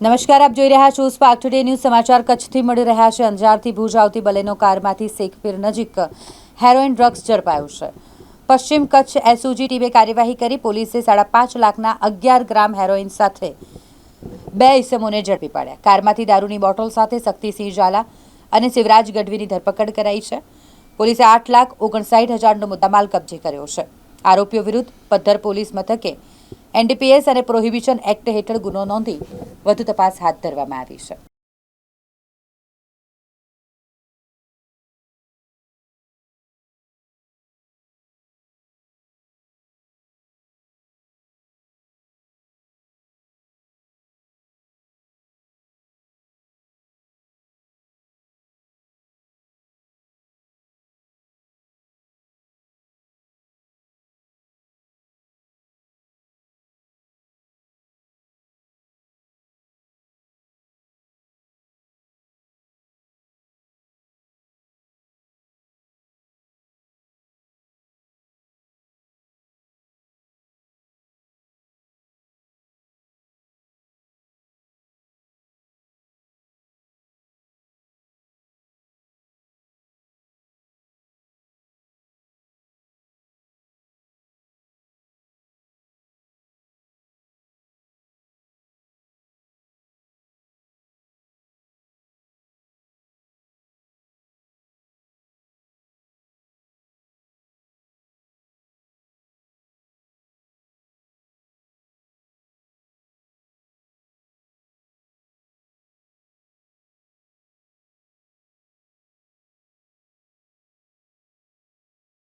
નમસ્કાર, આપ જોઈ રહ્યા છો સ્પાર્ક ટુડે ન્યૂઝ. સમાચાર કચ્છથી મળી રહ્યા છે. અંજારથી ભુજ આવતી બલેનો કારમાંથી શેખપીર નજીક હેરોઇન ડ્રગ્સ ઝડપાયું છે. પશ્ચિમ કચ્છ એસઓજી ટીમે કાર્યવાહી કરી. પોલીસે સાડા પાંચ લાખના અગિયાર ગ્રામ હેરોઇન સાથે બે ઇસમોને ઝડપી પાડ્યા. કારમાંથી દારૂની બોટલ સાથે શક્તિસિંહ ઝાલા અને શિવરાજ ગઢવીની ધરપકડ કરાઈ છે. પોલીસે આઠ લાખ ઓગણસાઠ હજારનો મુદ્દામાલ કબજે કર્યો છે. આરોપીઓ વિરુદ્ધ પદ્ધર પોલીસ મથકે એનડીપીએસ અને પ્રોહિબિશન એક્ટ હેઠળ ગુનો નોંધી વધુ તપાસ હાથ ધરવામાં આવી છે.